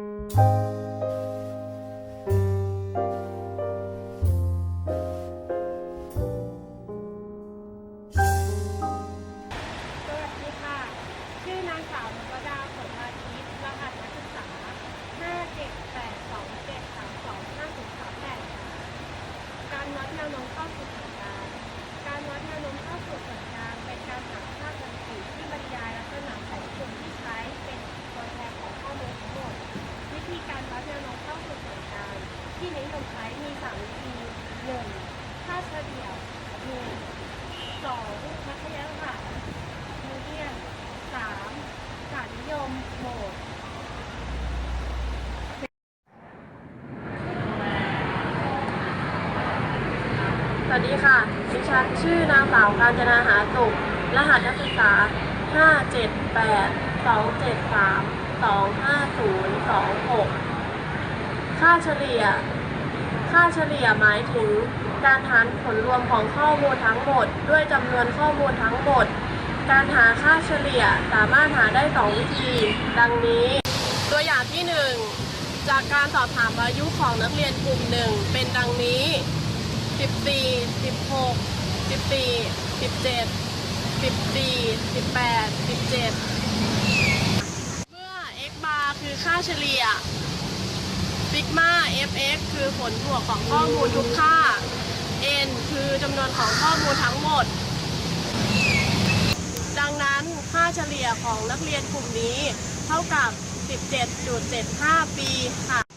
ส สดีค่ะ ดิฉันชื่อนางสาวกาญจนาหาสุขรหัสนักศึกษา 578 273 25026 ค่าเฉลี่ย ค่าเฉลี่ยหมายถึงการหารผลรวมของข้อมูลทั้งหมด ด้วยจำนวนข้อมูลทั้งหมด การหาค่าเฉลี่ยสามารถหาได้สองวิธี ดังนี้ ตัวอย่างที่ 1 จากการสอบถามอายุของนักเรียนกลุ่มหนึ่งเป็นดังนี้ 14 16 14 17 14 18 17เมื่อ x bar คือค่าเฉลี่ยซิกมา fx คือผลบวกของข้อมูลทุกค่า n คือจำนวนของข้อมูลทั้งหมด ดังนั้นค่าเฉลี่ยของนักเรียนกลุ่มนี้ เท่ากับ 17.75 ปีค่ะ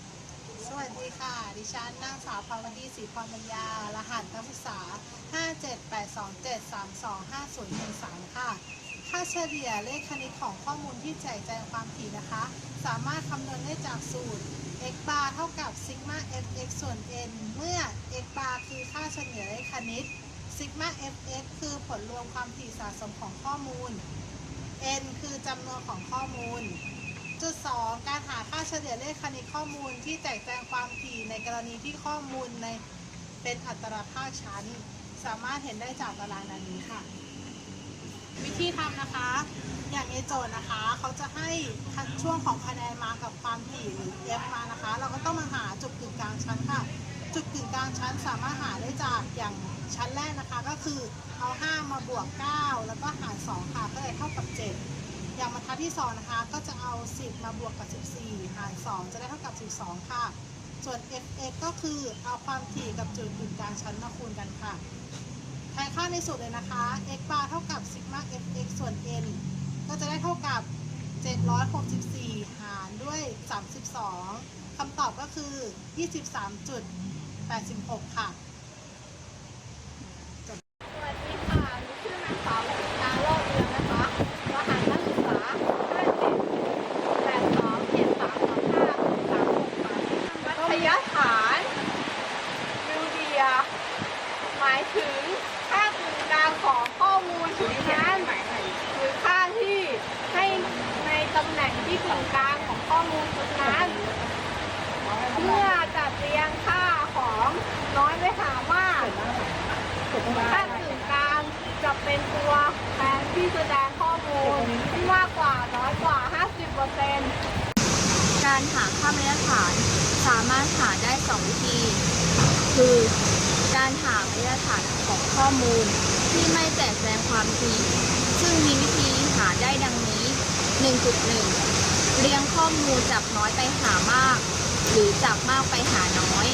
ดิฉันนางสาวภาวดีศรีพรปัญญา รหัสนักศึกษา 57827325013 ค่ะ ค่าเฉลี่ยเลขคณิตของข้อมูลที่แจกแจงความถี่นะคะ สามารถคำนวณได้จากสูตร x bar เท่ากับ sigma fx ส่วน n เมื่อ x bar คือค่าเฉลี่ยเลขคณิต sigma fx คือผลรวมความถี่สะสมของข้อมูล n คือจำนวนของข้อมูล จุดสองการหาค่าเฉลี่ยเลขคณิตข้อมูลที่แจกแจงความถี่ในกรณีที่ข้อมูลในเป็นอัตราภาคชั้น สามารถเห็นได้จากตารางดังนี้ค่ะ วิธีทำนะคะ อย่างในโจทย์นะคะ เขาจะให้ช่วงของคะแนนมากับความถี่หรือ f มานะคะ เราก็ต้องมาหาจุดกึ่งกลางชั้นค่ะ จุดกึ่งกลางชั้นสามารถหาได้จากอย่างชั้นแรกนะคะ ก็คือเอา 5 มาบวก 9 แล้วก็หาร 2 ค่ะก็เลยเท่ากับ 7 อย่างบรรทัดที่ 2 นะคะ ก็จะเอา 10 มาบวกกับ 14 หาร 2 จะได้เท่ากับ 12 ค่ะ ส่วน fx ก็คือเอาความถี่กับจุดกึ่งกลางชั้นมาคูณกันค่ะแทนค่าในสูตรเลยนะคะ x bar เท่ากับ sigma fx ส่วน n ก็จะได้เท่ากับ 764 หารด้วย 32 คำตอบก็คือ 23.86 ค่ะ สวัสดีค่ะหนูชื่อนางสาวกฤษณาโลกเรืองนะคะ รหัสนักศึกษา 5782325 มัธยฐานมิวเดีย หมายถึงค่ากึ่งกลางของข้อมูลชุดนั้นหรือค่าที่ให้ในต ที่กึ่งกลางของข้อมูลชุดนั้นเมื่อจัดเรียงค่าของน้อยไปหามากค่ากึ่งกลางจะเป็นตัวแทนที่แสดงข้อมูลที่มากกว่าน้อยกว่า 50%การหาค่ามาตรฐานสามารถหาได้ 2 วิธี คือการหามาตรฐานของข้อมูลที่ไม่แจกแจงความถี่ซึ่งมีวิธีหาได้ดังนี้ 1.1 เรียงข้อมูลจากน้อยไปหามาก หรือจากมากไปหาน้อย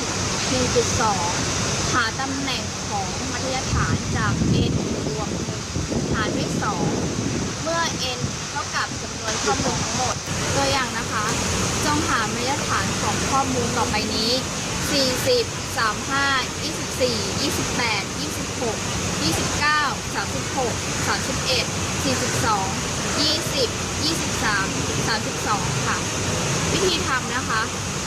1.2 หาตำแหน่งของมัธยฐานจาก n บวก1หารด้วย 2 เมื่อ n เท่ากับจำนวนข้อมูลทั้งหมด ตัวอย่างนะคะ จงหามาตรฐานของข้อมูลต่อไปนี้ 40 35 24 28 26 29 36 31 42 20 23 32 ค่ะ วิธีทำนะคะ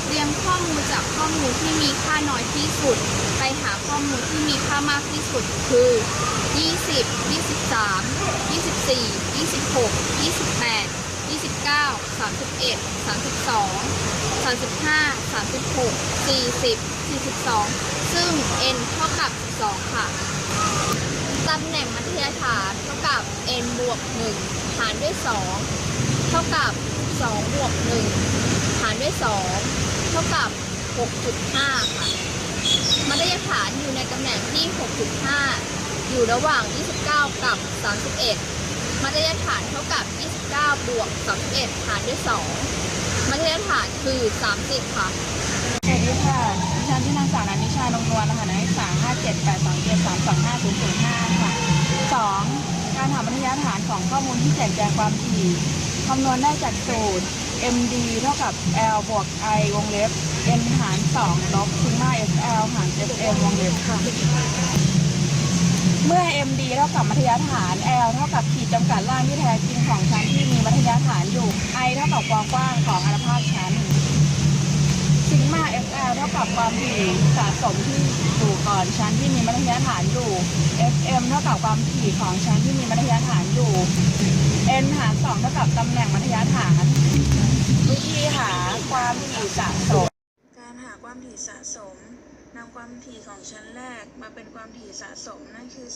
เรียงข้อมูลจากข้อมูลที่มีค่าน้อยที่สุด ไปหาข้อมูลที่มีค่ามากที่สุดคือ 20 23 24 26 28 29 31 32 35 36 40 42 ซึ่ง n เท่ากับ 12 ค่ะ ตำแหน่งมัธยฐานเท่ากับ n บวก1หารด้วย 2 เท่ากับ 2 บวก 1 หารด้วย 2 เท่ากับ 6.5 ค่ะ มัธยฐานอยู่ในตำแหน่งที่ 6.5 อยู่ระหว่าง 29 กับ 31 มัธยฐานเท่ากับ 29 บวก 31 หารด้วย 2 มัธยฐานคือ 30 ค่ะสวัสดีค่ะดิฉันชื่อนางสาวนันนิชานงนวลนะคะนักศึกษา57827325005ค่ะ 2. การหามัธยฐานของข้อมูลที่แจกแจงความถี่คำนวณได้จากสูตร MD เท่ากับ L บวก I วงเล็บ N หาร2ลบซิมา FL หาร FM วงเล็บค่ะ เมื่อ MD เท่ากับมัธยฐาน L เท่ากับขีดจำกัดล่างที่แท้จริงของชั้นที่มีมัธยฐานอยู่ I เท่ากับความกว้างของอนุภาคชั้น ซิกมา FL เท่า กับความถี่สะสมที่อยู่ก่อนชั้นที่มีมัธยฐานอยู่ FM เท่ากับความถี่ของชั้นที่มีมัธยฐานอยู่ N หาร2เท่ากับตำแหน่งมัธยฐาน วิธีหาความถี่สะสม การหาความถี่สะสมนำความถี่ของชั้นแรกมาเป็นความถี่สะสมนั่นคือ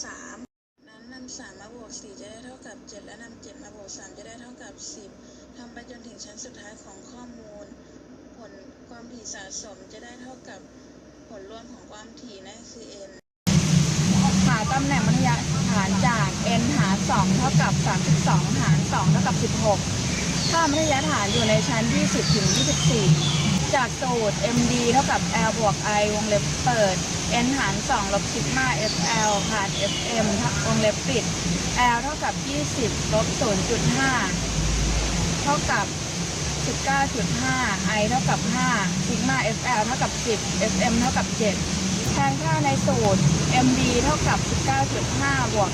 3 นั้นนำ3มาบวก4จะได้เท่ากับ 7 และนำ7มาบวก3จะได้เท่ากับ 10ทำไปจนถึงชั้นสุดท้ายของข้อมูลผล ความถี่สะสมจะได้เท่ากับผลรวมของความถี่นั่นคือ n หาตำแหน่งมัธยฐานจาก n หาร2เท่ากับ 32 หาร 2 เท่ากับ 16 ถ้ามัธยฐานอยู่ในชั้น 20 ถึง 24 จากสูตร md เท่ากับ l บวก i วงเล็บเปิด n หาร2ลบซิกมา fl ผ่าน fm วงเล็บปิด l เท่ากับ 20 ลบ 0.5 เท่ากับ 19.5 i เท่ากับ5ซิกมา fl เท่ากับ 10 fm เท่ากับ 7 แทนค่าในสูตร md เท่ากับ 19.5 บวก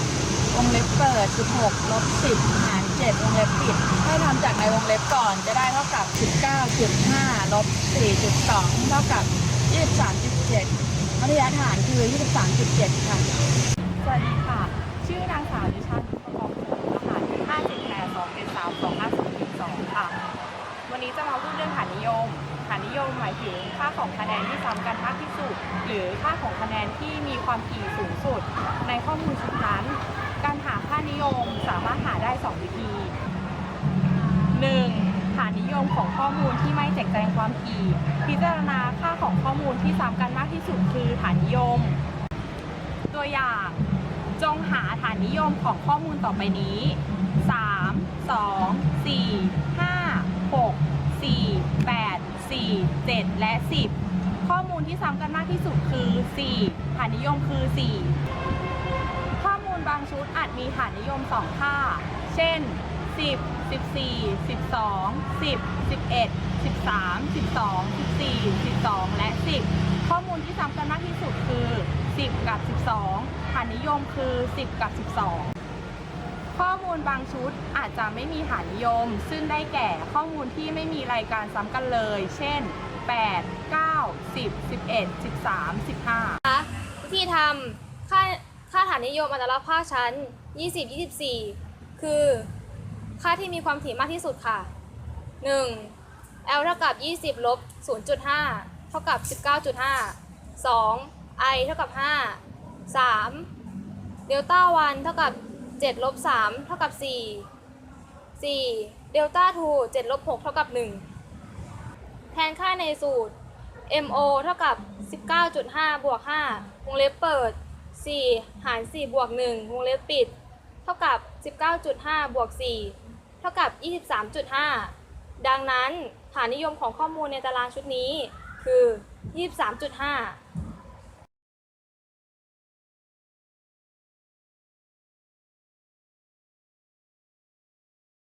5 วงเล็บเปิด 16 ลบ 10 หาร 7 วงเล็บปิด ให้ทำจากในวงเล็บก่อนจะได้เท่ากับ 19.5 ลบ 4.2 เท่ากับ 23.7มัธยฐานคือ 23.7 ค่ะ สวัสดีค่ะ ชื่อนางสาวนิชานุประกอบผลรหัส578 2เป็น3 2 5 0 2ค่ะ วั นี้จะมาพูดเรื่องฐานนิยม ฐานนิยมหมายถึงค่าของคะแนนที่ซ้ำกันมากที่สุด หรือค่าของคะแนนที่มีความถี่สูงสุด ในข้อมูลชุดนั้น การหาค่านิยมสามารถหาได้ 2 วิธี 1. ฐานนิยมของข้อมูลที่ไม่แจกแจงความถี่พิจารณาค่าของข้อมูลที่ซ้ำกันมากที่สุดคือฐานนิยม ตัวอย่างจงหาฐานนิยมของข้อมูลต่อไปนี้ 3 2 4 5 6 4 7 และ 10 ข้อมูลที่ซ้ำกันมากที่สุดคือ 4 ฐานนิยมคือ 4 ข้อมูลบางชุดอาจมีฐานนิยม 2 ค่า เช่น 10 14 12 10 11 13 12 14 12 และ 10 ข้อมูลที่ซ้ำกันมากที่สุดคือ 10 กับ 12 ฐานนิยมคือ 10 กับ 12 ข้อมูลบางชุดอาจจะไม่มีฐานนิยม ซึ่งได้แก่ข้อมูลที่ไม่มีรายการซ้ำกันเลย เช่น 8 9 10 11 13 15วิธีทำค่าค่าฐานนิยมอัตราภาคชั้น 20 24 คือ ค่าที่มีความถี่มากที่สุดค่ะ 1. L เท่ากับ 20 ลบ 0.5 เท่ากับ 19.5 2. I เท่ากับ 5 3. เดลต้า1เท่ากับ 7ลบ3เท่ากับ 4 4. เดลต้า2 7ลบ6เท่ากับ 1 แทนค่าในสูตร MO เท่ากับ 19.5 บวก 5 วงเล็บเปิด 4 หาร 4 บวก 1 วงเล็บปิด เท่ากับ 19.5 บวก 4 เท่ากับ 23.5 ดังนั้นฐานนิยมของข้อมูลในตารางชุดนี้คือ 23.5